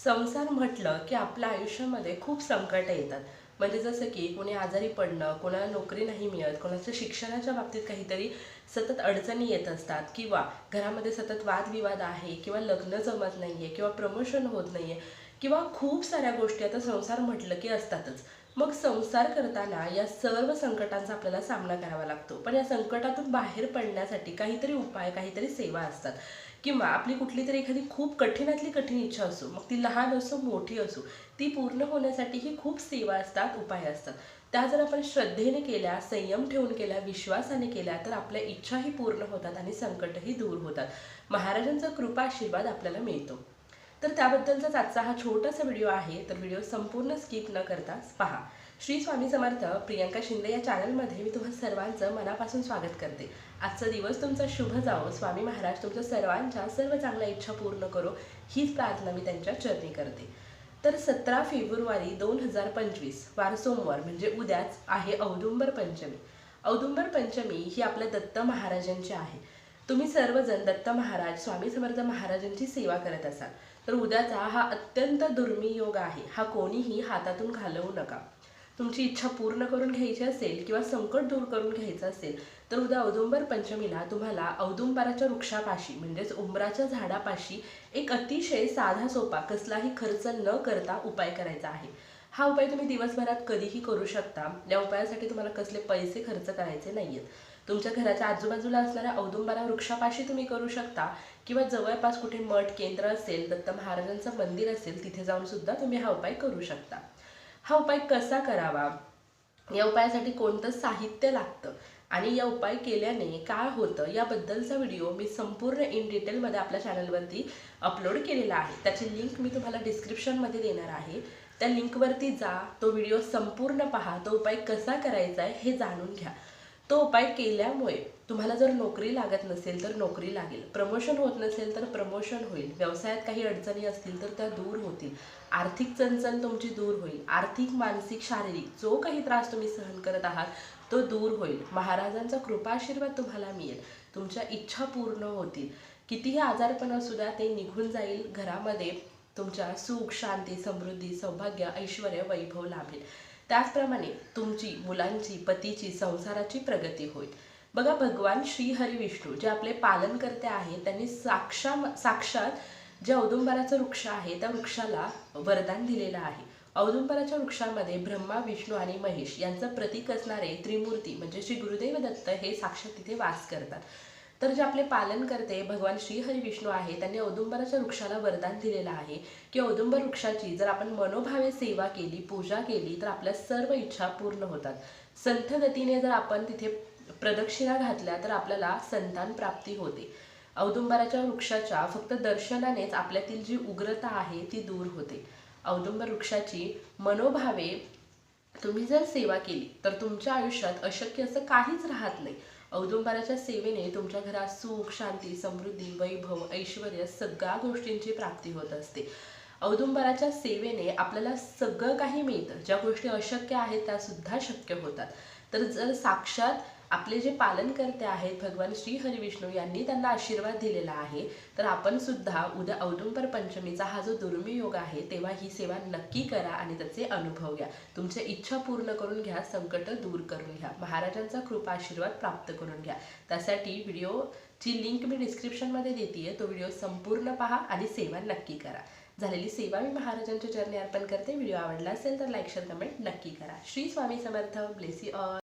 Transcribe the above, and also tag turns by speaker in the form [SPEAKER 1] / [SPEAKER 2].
[SPEAKER 1] संसार म्हटलं की आपल्या आयुष्यामध्ये खूप संकट येतात. म्हणजे जसं की कोणी आजारी पडणं कोणाला नोकरी नाही मिळत कोणाचं शिक्षणाच्या बाबतीत काहीतरी सतत अडचणी येत असतात किंवा घरामध्ये सतत वादविवाद आहे किंवा लग्न जमत नाही आहे किंवा प्रमोशन होत नाही आहे किंवा खूप साऱ्या गोष्टी आता संसार म्हटलं की असतातच. मग संसार करताना या सर्व संकटांचा आपल्याला सामना करावा लागतो. पण या संकटातून बाहेर पडण्यासाठी काहीतरी उपाय काहीतरी सेवा असतात. किंवा आपली कुठली तरी एखादी खूप कठीणातली कठीण इच्छा असो मग ती लहान असो मोठी असो ती पूर्ण होण्यासाठीही खूप सेवा असतात उपाय असतात. त्या जर आपण श्रद्धेने केल्या संयम ठेवून केल्या विश्वासाने केल्या तर आपल्या इच्छाही पूर्ण होतात आणि संकटही दूर होतात. महाराजांचा कृपा आशीर्वाद आपल्याला मिळतो. तर त्याबद्दलचाच आजचा हा छोटासा व्हिडिओ आहे. तर व्हिडिओ संपूर्ण स्किप न करताच पहा. श्री स्वामी समर्थ प्रियंका शिंदे या चॅनलमध्ये मी तुम्हा सर्वांचं मनापासून स्वागत करते. आजचा दिवस तुमचा शुभ जावो. स्वामी महाराज तुमच्या सर्वांच्या सर्व चांगल्या इच्छा पूर्ण करो हीच प्रार्थना मी त्यांच्या चरणी करते. तर सतरा फेब्रुवारी दोन हजार पंचवीस वार सोमवार म्हणजे उद्याच आहे औदुंबर पंचमी. औदुंबर पंचमी ही आपल्या दत्त महाराजांची आहे. तुम्ही सर्वजण दत्त महाराज स्वामी समर्थ महाराजांची सेवा करत असाल. तर उद्याचा हा अत्यंत दुर्मिळ योग आहे. हा कोणीही हातातून घालवू नका. तुमची इच्छा पूर्ण करून घ्यायची असेल किंवा संकट दूर करून घ्यायचं असेल तर उद्या औदुंबर पंचमीला तुम्हाला औदुंबराच्या वृक्षापाशी म्हणजेच उंबराच्या झाडापाशी एक अतिशय साधा सोपा कसलाही खर्च न करता उपाय करायचा आहे. हा उपाय तुम्ही दिवसभरात कधीही करू शकता. या उपायासाठी तुम्हाला कसले पैसे खर्च करायचे नाही आहेत तुमच्या घराच्या आजूबाजूला असणाऱ्या औदुंबरा वृक्षापाशी तुम्ही करू शकता. किंवा जवळपास कुठे मठ केंद्र असेल दत्त महाराजांचं मंदिर असेल तिथे जाऊन सुद्धा तुम्ही हा उपाय करू शकता. हा उपाय कसा करावा? या उपायासाठी कोणतं साहित्य लागतं? आणि या उपाय केल्याने काय होतं? याबद्दलचा व्हिडिओ मी संपूर्ण इन डिटेलमध्ये आपल्या चॅनलवरती अपलोड केलेला आहे. त्याची लिंक मी तुम्हाला डिस्क्रिप्शनमध्ये देणार आहे. त्या लिंकवरती जा तो व्हिडिओ संपूर्ण पहा तो उपाय कसा करायचा आहे हे जाणून घ्या. तो उपाय केल्यामुळे तुम्हाला जर नोकरी लागत नसेल तर नोकरी लागेल. प्रमोशन होत नसेल तर प्रमोशन होईल. व्यवसायात काही अडचणी असतील तर त्या दूर होतील. आर्थिक चणचण तुमची दूर होईल. आर्थिक मानसिक शारीरिक जो काही त्रास तुम्ही सहन करत आहात तो दूर होईल. महाराजांचा कृपाशीर्वाद तुम्हाला मिळेल. तुमच्या इच्छा पूर्ण होतील. कितीही आजारपण असू द्या ते निघून जाईल. घरामध्ये तुमच्या सुख शांती समृद्धी सौभाग्य ऐश्वर वैभव लाभेल. त्याचप्रमाणे तुमची मुलांची पतीची संसाराची प्रगती होईल. बघा भगवान श्री हरी विष्णू जे आपले पालनकर्ते आहेत त्यांनी साक्षा साक्षात जे औदुंबराचं वृक्ष आहे त्या वृक्षाला वरदान दिलेलं आहे. औदुंबराच्या वृक्षामध्ये ब्रह्मा विष्णू आणि महेश यांचं प्रतीक असणारे त्रिमूर्ती म्हणजे श्री गुरुदेव दत्त हे साक्षात तिथे वास करतात. तर जे आपले पालन करते भगवान श्री हरी विष्णू आहे त्यांनी औदुंबराच्या वृक्षाला वरदान दिलेलं आहे की औदुंबर वृक्षाची जर आपण मनोभावे सेवा केली पूजा केली तर आपल्या सर्व इच्छा पूर्ण होतात. संथ गतीने जर आपण तिथे प्रदक्षिणा घातल्या तर आपल्याला संतान प्राप्ती होते. औदुंबराच्या वृक्षाच्या फक्त दर्शनानेच आपल्यातील जी उग्रता आहे ती दूर होते. औदुंबर वृक्षाची मनोभावे तुम्ही जर सेवा केली तर तुमच्या आयुष्यात अशक्य असं काहीच राहत नाही. औदुंबराच्या सेवेने तुमच्या घरात सुख शांती समृद्धी वैभव ऐश्वर सगळ्या गोष्टींची प्राप्ती होत असते. औदुंबराच्या सेवेने आपल्याला सगळं काही मिळतं. ज्या गोष्टी अशक्य आहेत त्या सुद्धा शक्य होतात. तर जर साक्षात आपले जे पालनकर्ते आहेत भगवान श्री हरिविष्णू यांनी त्यांना आशीर्वाद दिलेला आहे तर आपण सुद्धा उद्या औदुंबर पंचमीचा हा जो दुर्मियोग आहे तेव्हा ही सेवा नक्की करा आणि त्याचे अनुभव घ्या. तुमच्या इच्छा पूर्ण करून घ्या संकट दूर करून घ्या. महाराजांचा कृपा आशीर्वाद प्राप्त करून घ्या. त्यासाठी व्हिडिओची लिंक मी डिस्क्रिप्शनमध्ये देते तो व्हिडिओ संपूर्ण पहा आणि सेवा नक्की करा. झालेली सेवा मी महाराजांच्या चरणी अर्पण करते. व्हिडिओ आवडला असेल तर लाईक शेअर कमेंट नक्की करा. Shri Swami Samarth. Bless you all